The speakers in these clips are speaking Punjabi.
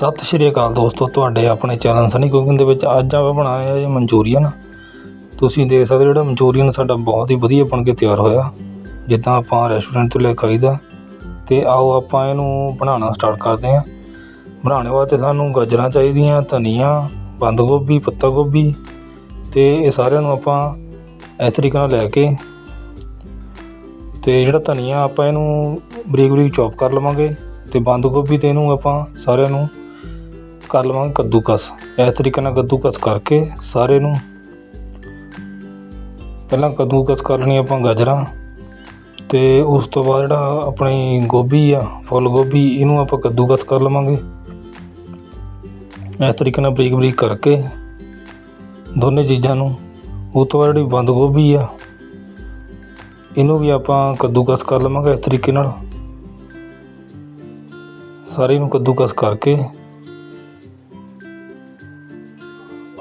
ਸਤਿ ਸ਼੍ਰੀ ਅਕਾਲ ਦੋਸਤੋ, ਤੁਹਾਡੇ ਆਪਣੇ ਚੈਨਲ ਸਨੀ ਕੁਕਿੰਗ ਦੇ ਵਿੱਚ ਅੱਜ ਆਪਾਂ ਬਣਾਇਆ ਇਹ ਮਨਚੂਰੀਅਨ। ਤੁਸੀਂ ਦੇਖ ਸਕਦੇ ਹੋ ਜਿਹੜਾ ਮਨਚੂਰੀਅਨ ਸਾਡਾ ਬਹੁਤ ਹੀ ਵਧੀਆ ਬਣ ਕੇ ਤਿਆਰ ਹੋਇਆ। ਜਿੱਦਾਂ ਆਪਾਂ ਰੈਸਟੋਰੈਂਟ ਤੋਂ ਲੈ ਕੇ ਖਾਈਦਾ ਤੇ ਆਓ ਆਪਾਂ ਇਹਨੂੰ ਬਣਾਉਣਾ ਸਟਾਰਟ ਕਰਦੇ ਹਾਂ। ਬਣਾਉਣ ਵਾਸਤੇ ਸਾਨੂੰ ਗਾਜਰਾਂ ਚਾਹੀਦੀਆਂ, ਧਨੀਆ, ਬੰਦ ਗੋਭੀ, ਪੱਤਾ ਗੋਭੀ ਤੇ ਇਹ ਸਾਰਿਆਂ ਨੂੰ ਆਪਾਂ ਇਸ ਤਰੀਕੇ ਨਾਲ ਲੈ ਕੇ ਤੇ ਜਿਹੜਾ ਧਨੀਆ ਆਪਾਂ ਇਹਨੂੰ ਬਰੀਕ ਬਰੀਕ ਚੌਪ ਕਰ ਲਵਾਂਗੇ ਤੇ ਬੰਦ ਗੋਭੀ ਤੇ ਇਹਨੂੰ ਆਪਾਂ ਸਾਰਿਆਂ ਨੂੰ ਕਰ ਲਵਾਂਗੇ ਕੱਦੂਕਸ। ਇਸ ਤਰੀਕੇ ਨਾਲ ਕੱਦੂਕਸ ਕਰਕੇ ਸਾਰੇ ਨੂੰ ਪਹਿਲਾਂ ਕੱਦੂਕਸ ਕਰ ਲੈਣੀ ਆਪਾਂ ਗਾਜਰਾਂ ਤੇ ਉਸ ਤੋਂ ਬਾਅਦ ਜਿਹੜਾ ਆਪਣੀ ਗੋਭੀ ਆ, ਫੁੱਲ ਗੋਭੀ, ਇਹਨੂੰ ਆਪਾਂ ਕੱਦੂਕਸ ਕਰ ਲਵਾਂਗੇ। ਇਸ ਤਰੀਕੇ ਨਾਲ ਬਰੀਕ ਬਰੀਕ ਕਰਕੇ ਦੋਨੇ ਚੀਜ਼ਾਂ ਨੂੰ। ਉਸ ਤੋਂ ਬਾਅਦ ਜਿਹੜੀ ਬੰਦ ਗੋਭੀ ਆ, ਇਹਨੂੰ ਵੀ ਆਪਾਂ ਕੱਦੂਕਸ ਕਰ ਲਵਾਂਗੇ ਇਸ ਤਰੀਕੇ ਨਾਲ। ਸਾਰੇ ਨੂੰ ਕੱਦੂਕਸ ਕਰਕੇ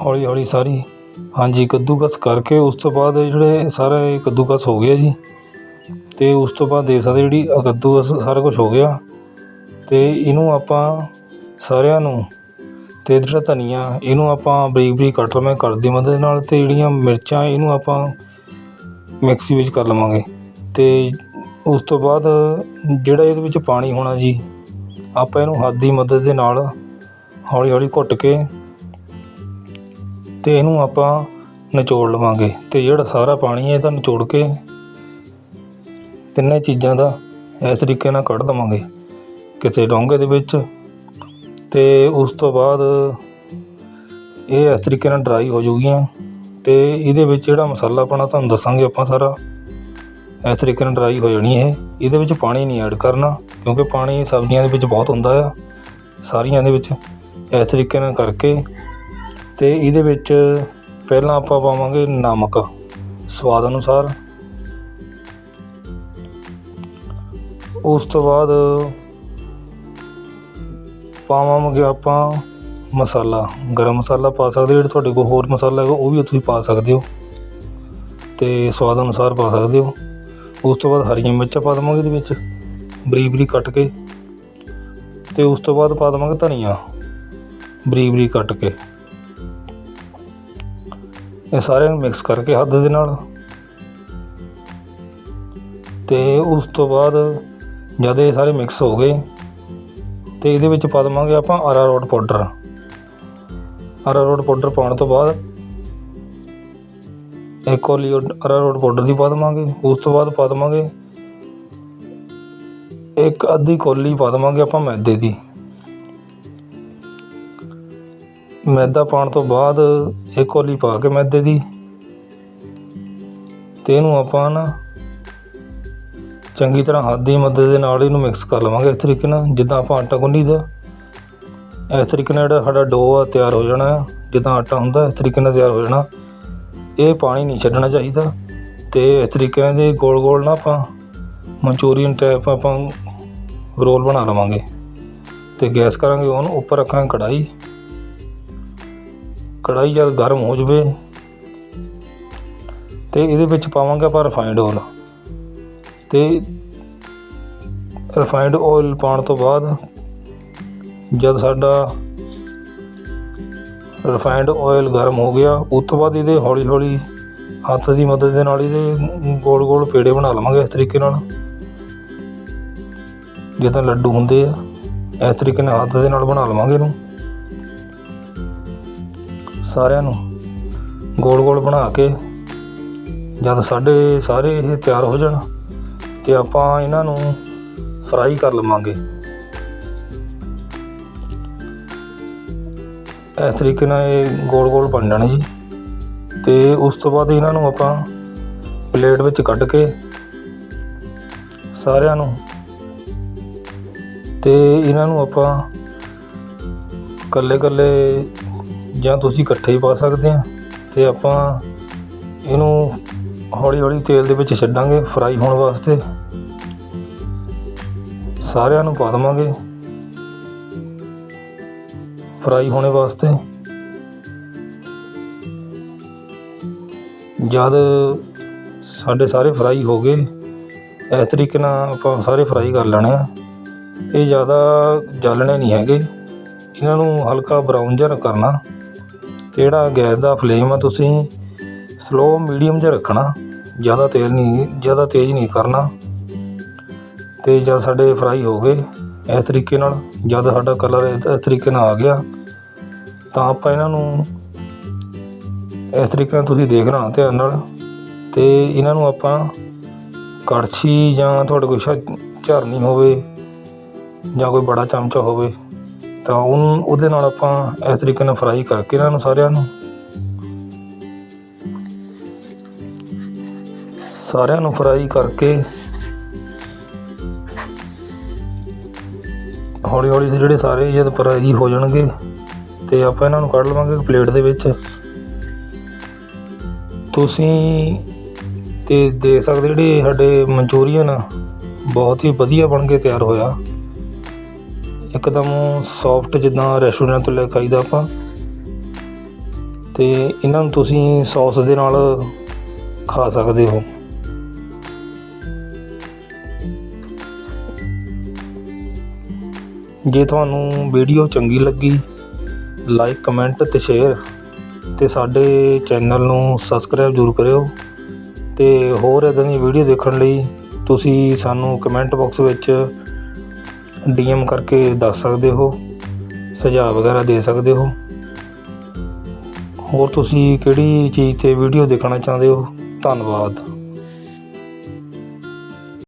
ਹੌਲੀ ਹੌਲੀ ਸਾਰੀ। ਹਾਂਜੀ, ਕੱਦੂਕਸ ਕਰਕੇ ਉਸ ਤੋਂ ਬਾਅਦ ਜਿਹੜੇ ਸਾਰਾ ਇਹ ਕੱਦੂਕਸ ਹੋ ਗਿਆ ਜੀ। ਤੇ ਉਸ ਤੋਂ ਬਾਅਦ ਦੇਖ ਸਕਦੇ ਜਿਹੜੀ ਆਹ ਕੱਦੂਕਸ ਸਾਰਾ ਕੁਝ ਹੋ ਗਿਆ। ਤੇ ਇਹਨੂੰ ਆਪਾਂ ਸਾਰਿਆਂ ਨੂੰ ਤੇ ਜਿਹੜਾ ਧਨੀਆ, ਇਹਨੂੰ ਆਪਾਂ ਬਰੀਕ ਬਰੀਕ ਕੱਟ ਲਵਾਂਗੇ ਕਰ ਦੀ ਮਦਦ ਨਾਲ ਤੇ ਜਿਹੜੀਆਂ ਮਿਰਚਾਂ, ਇਹਨੂੰ ਆਪਾਂ ਮਿਕਸੀ ਵਿੱਚ ਕਰ ਲਵਾਂਗੇ। ਤੇ ਉਸ ਤੋਂ ਬਾਅਦ ਜਿਹੜਾ ਇਹਦੇ ਵਿੱਚ ਪਾਣੀ ਹੋਣਾ ਜੀ, ਆਪਾਂ ਇਹਨੂੰ ਹੱਥ ਦੀ ਮਦਦ ਦੇ ਨਾਲ ਹੌਲੀ ਹੌਲੀ ਘੁੱਟ ਕੇ ਅਤੇ ਇਹਨੂੰ ਆਪਾਂ ਨਿਚੋੜ ਲਵਾਂਗੇ ਅਤੇ ਜਿਹੜਾ ਸਾਰਾ ਪਾਣੀ ਹੈ ਇਹਦਾ ਨਿਚੋੜ ਕੇ ਤਿੰਨੇ ਚੀਜ਼ਾਂ ਦਾ ਇਸ ਤਰੀਕੇ ਨਾਲ ਕੱਢ ਦੇਵਾਂਗੇ ਕਿਸੇ ਡੋਂਗੇ ਦੇ ਵਿੱਚ ਅਤੇ ਉਸ ਤੋਂ ਬਾਅਦ ਇਹ ਇਸ ਤਰੀਕੇ ਨਾਲ ਡਰਾਈ ਹੋ ਜੂਗੀਆਂ ਅਤੇ ਇਹਦੇ ਵਿੱਚ ਜਿਹੜਾ ਮਸਾਲਾ ਪਾਣਾ ਤੁਹਾਨੂੰ ਦੱਸਾਂਗੇ ਆਪਾਂ ਸਾਰਾ, ਇਸ ਤਰੀਕੇ ਨਾਲ ਡਰਾਈ ਹੋ ਜਾਣੀ ਇਹ। ਇਹਦੇ ਵਿੱਚ ਪਾਣੀ ਨਹੀਂ ਐਡ ਕਰਨਾ, ਕਿਉਂਕਿ ਪਾਣੀ ਸਬਜ਼ੀਆਂ ਦੇ ਵਿੱਚ ਬਹੁਤ ਹੁੰਦਾ ਆ, ਸਾਰੀਆਂ ਦੇ ਵਿੱਚ ਇਸ ਤਰੀਕੇ ਨਾਲ ਕਰਕੇ ਅਤੇ ਇਹਦੇ ਵਿੱਚ ਪਹਿਲਾਂ ਆਪਾਂ ਪਾਵਾਂਗੇ ਨਮਕ, ਸਵਾਦ ਅਨੁਸਾਰ। ਉਸ ਤੋਂ ਬਾਅਦ ਪਾਵਾਂਗੇ ਆਪਾਂ ਮਸਾਲਾ, ਗਰਮ ਮਸਾਲਾ ਪਾ ਸਕਦੇ ਜਿਹੜਾ ਤੁਹਾਡੇ ਕੋਲ ਹੋਰ ਮਸਾਲਾ ਹੈਗਾ, ਉਹ ਵੀ ਤੁਸੀਂ ਪਾ ਸਕਦੇ ਹੋ। ਤੇ ਸਵਾਦ ਅਨੁਸਾਰ ਪਾ ਸਕਦੇ ਹੋ। ਉਸ ਤੋਂ ਬਾਅਦ ਹਰੀਆਂ ਮਿਰਚਾਂ ਪਾ ਦੇਵਾਂਗੇ ਇਹਦੇ ਵਿੱਚ, ਬਰੀਕ ਬਰੀਕ ਕੱਟ ਕੇ। ਤੇ ਉਸ ਤੋਂ ਬਾਅਦ ਪਾ ਦੇਵਾਂਗੇ ਧਨੀਆ, ਬਰੀਕ ਬਰੀਕ ਕੱਟ ਕੇ। ਇਹ ਸਾਰਿਆਂ ਨੂੰ ਮਿਕਸ ਕਰਕੇ ਹੱਥ ਦੇ ਨਾਲ। ਤੇ ਉਸ ਤੋਂ ਬਾਅਦ ਜਦ ਇਹ ਸਾਰੇ ਮਿਕਸ ਹੋ ਗਏ, ਤੇ ਇਹਦੇ ਵਿੱਚ ਪਾ ਦੇਵਾਂਗੇ ਆਪਾਂ ਅਰਾਰੋਟ ਪਾਊਡਰ ਅਰਾਰੋਟ ਪਾਊਡਰ ਪਾਉਣ ਤੋਂ ਬਾਅਦ ਇੱਕ ਕੌਲੀ ਅਰਾਰੋਟ ਪਾਊਡਰ ਦੀ ਪਾ ਦੇਵਾਂਗੇ। ਉਸ ਤੋਂ ਬਾਅਦ ਪਾ ਦੇਵਾਂਗੇ ਇੱਕ ਅੱਧੀ ਕੌਲੀ ਪਾ ਦੇਵਾਂਗੇ ਆਪਾਂ ਮੈਦੇ ਦੀ। ਮੈਦਾ ਪਾਉਣ ਤੋਂ ਬਾਅਦ ਇੱਕ ਕੌਲੀ ਪਾ ਕੇ ਮੈਦੇ ਦੀ ਤੇ ਇਹਨੂੰ ਆਪਾਂ ਨਾ ਚੰਗੀ ਤਰ੍ਹਾਂ ਹੱਥ ਦੀ ਮਦਦ ਦੇ ਨਾਲ ਇਹਨੂੰ ਮਿਕਸ ਕਰ ਲਵਾਂਗੇ ਇਸ ਤਰੀਕੇ ਨਾਲ। ਜਿੱਦਾਂ ਆਪਾਂ ਆਟਾ ਗੁੰਨੀਦਾ ਇਸ ਤਰੀਕੇ ਨਾਲ ਜਿਹੜਾ ਸਾਡਾ ਡੋ ਆ ਤਿਆਰ ਹੋ ਜਾਣਾ ਜਿੱਦਾਂ ਆਟਾ ਹੁੰਦਾ, ਇਸ ਤਰੀਕੇ ਨਾਲ ਤਿਆਰ ਹੋ ਜਾਣਾ। ਇਹ ਪਾਣੀ ਨਹੀਂ ਛੱਡਣਾ ਚਾਹੀਦਾ ਤੇ ਇਸ ਤਰੀਕੇ ਨਾਲ ਦੇ ਗੋਲ ਗੋਲ ਨਾ ਆਪਾਂ ਮਨਚੂਰੀਅਨ ਟਾਈਪ ਆਪਾਂ ਰੋਲ ਬਣਾ ਲਵਾਂਗੇ। ਤੇ ਗੈਸ ਕਰਾਂਗੇ ਉਹਨੂੰ ਉੱਪਰ ਰੱਖਾਂਗੇ ਕੜਾਈ ਕੜਾਈ ਜਦ ਗਰਮ ਹੋ ਜਵੇ ਤੇ ਇਹਦੇ ਵਿੱਚ ਪਾਵਾਂਗੇ ਆਪਾਂ ਰਿਫਾਈਂਡ ਆਇਲ ਤੇ ਰਿਫਾਈਂਡ ਆਇਲ ਪਾਉਣ ਤੋਂ ਬਾਅਦ ਜਦ ਸਾਡਾ ਰਿਫਾਈਂਡ ਆਇਲ ਗਰਮ ਹੋ ਗਿਆ, ਉਸ ਤੋਂ ਬਾਅਦ ਇਹਦੇ ਹੌਲੀ ਹੌਲੀ ਹੱਥ ਦੀ ਮਦਦ ਦੇ ਨਾਲ ਇਹਦੇ ਗੋਲ ਗੋਲ ਪੇੜੇ ਬਣਾ ਲਵਾਂਗੇ ਇਸ ਤਰੀਕੇ ਨਾਲ। ਜਿੱਦਾਂ ਲੱਡੂ ਹੁੰਦੇ ਆ, ਇਸ ਤਰੀਕੇ ਨਾਲ ਹੱਥ ਦੇ ਨਾਲ ਬਣਾ ਲਵਾਂਗੇ ਇਹਨੂੰ। ਸਾਰਿਆਂ ਨੂੰ ਗੋਲ ਗੋਲ ਬਣਾ ਕੇ ਜਦ ਸਾਡੇ ਸਾਰੇ ਇਹ ਤਿਆਰ ਹੋ ਜਾਣ ਤੇ ਆਪਾਂ ਇਹਨਾਂ ਨੂੰ ਫਰਾਈ ਕਰ ਲਵਾਂਗੇ। ਇਸ ਤਰੀਕੇ ਨਾਲ ਇਹ ਗੋਲ ਗੋਲ ਬਣ ਜਾਣੇ ਜੀ। ਤੇ ਉਸ ਤੋਂ ਬਾਅਦ ਇਹਨਾਂ ਨੂੰ ਆਪਾਂ ਪਲੇਟ ਵਿੱਚ ਕੱਢ ਕੇ ਸਾਰਿਆਂ ਨੂੰ ਤੇ ਇਹਨਾਂ ਨੂੰ ਆਪਾਂ ਕੱਲੇ ਕੱਲੇ ਜਾਂ ਤੁਸੀਂ ਇਕੱਠੇ ਹੀ ਪਾ ਸਕਦੇ ਆ ਅਤੇ ਆਪਾਂ ਇਹਨੂੰ ਹੌਲੀ ਹੌਲੀ ਤੇਲ ਦੇ ਵਿੱਚ ਛੱਡਾਂਗੇ ਫਰਾਈ ਹੋਣ ਵਾਸਤੇ। ਸਾਰਿਆਂ ਨੂੰ ਪਾ ਦੇਵਾਂਗੇ ਫਰਾਈ ਹੋਣੇ ਵਾਸਤੇ। ਜਦ ਸਾਡੇ ਸਾਰੇ ਫਰਾਈ ਹੋ ਗਏ, ਇਸ ਤਰੀਕੇ ਨਾਲ ਆਪਾਂ ਸਾਰੇ ਫਰਾਈ ਕਰ ਲੈਣੇ ਆ। ਇਹ ਜ਼ਿਆਦਾ ਜਲਣੇ ਨਹੀਂ ਹੈਗੇ। ਇਹਨਾਂ ਨੂੰ ਹਲਕਾ ਬਰਾਊਨ ਜਿਹਾ ਕਰਨਾ। ਤੇ ਜਿਹੜਾ ਗੈਸ ਦਾ ਫਲੇਮ ਆ, ਤੁਸੀਂ ਸਲੋ ਮੀਡੀਅਮ ਜਿਹਾ ਰੱਖਣਾ, ਜ਼ਿਆਦਾ ਤੇਜ਼ ਨਹੀਂ, ਜ਼ਿਆਦਾ ਤੇਜ਼ ਨਹੀਂ ਕਰਨਾ ਤੇ ਜਦ ਸਾਡੇ ਫਰਾਈ ਹੋ ਗਏ ਇਸ ਤਰੀਕੇ ਨਾਲ ਜਦ ਸਾਡਾ ਕਲਰ ਇਸ ਇਸ ਤਰੀਕੇ ਨਾਲ ਆ ਗਿਆ, ਤਾਂ ਆਪਾਂ ਇਹਨਾਂ ਨੂੰ ਇਸ ਤਰੀਕੇ ਨਾਲ ਤੁਸੀਂ ਦੇਖਣਾ ਧਿਆਨ ਨਾਲ ਤੇ ਇਹਨਾਂ ਨੂੰ ਆਪਾਂ ਕੜਛੀ ਜਾਂ ਤੁਹਾਡੇ ਕੋਲ ਝਰਨੀ ਹੋਵੇ ਜਾਂ ਕੋਈ ਬੜਾ ਚਮਚਾ ਹੋਵੇ ਤਾਂ ਉਹਨੂੰ, ਉਹਦੇ ਨਾਲ ਆਪਾਂ ਇਸ ਤਰੀਕੇ ਨਾਲ ਫਰਾਈ ਕਰਕੇ ਇਹਨਾਂ ਨੂੰ ਸਾਰਿਆਂ ਨੂੰ। ਸਾਰਿਆਂ ਨੂੰ ਫਰਾਈ ਕਰਕੇ। ਹੌਲੀ ਹੌਲੀ ਜਿਹੜੇ ਸਾਰੇ ਜਦ ਫਰਾਈ ਹੋ ਜਾਣਗੇ, ਤੇ ਆਪਾਂ ਇਹਨਾਂ ਨੂੰ ਕੱਢ ਲਵਾਂਗੇ ਪਲੇਟ ਦੇ ਵਿੱਚ। ਤੁਸੀਂ ਤੇ ਦੇਖ ਸਕਦੇ ਜਿਹੜੇ ਸਾਡੇ ਮਨਚੂਰੀਅਨ ਬਹੁਤ ਹੀ ਵਧੀਆ ਬਣ ਕੇ ਤਿਆਰ ਹੋਇਆ। ਇੱਕਦਮ ਸੌਫਟ ਜਿੱਦਾਂ ਰੈਸਟੋਰੈਂਟ ਤੋਂ ਲੈ ਕੇ ਆਈਦਾ ਆਪਾਂ। ਤੇ ਇਹਨਾਂ ਨੂੰ ਤੁਸੀਂ ਸੌਸ ਦੇ ਨਾਲ ਖਾ ਸਕਦੇ ਹੋ। ਜੇ ਤੁਹਾਨੂੰ ਵੀਡੀਓ ਚੰਗੀ ਲੱਗੀ ਲਾਈਕ ਕਮੈਂਟ ਤੇ ਸ਼ੇਅਰ ਤੇ ਸਾਡੇ ਚੈਨਲ ਨੂੰ ਸਬਸਕ੍ਰਾਈਬ ਜ਼ਰੂਰ ਕਰਿਓ। ਤੇ ਹੋਰ ਇਦਾਂ ਦੀ ਵੀਡੀਓ ਦੇਖਣ ਲਈ ਤੁਸੀਂ ਸਾਨੂੰ ਕਮੈਂਟ ਬਾਕਸ ਵਿੱਚ ਡੀਐਮ ਕਰਕੇ ਦੱਸ ਸਕਦੇ ਹੋ, ਸੁਝਾਅ ਵਗੈਰਾ ਦੇ ਸਕਦੇ ਹੋ। ਹੋਰ ਤੁਸੀਂ ਕਿਹੜੀ ਚੀਜ਼ ਤੇ ਵੀਡੀਓ ਦੇਖਣਾ ਚਾਹੁੰਦੇ ਹੋ? ਧੰਨਵਾਦ।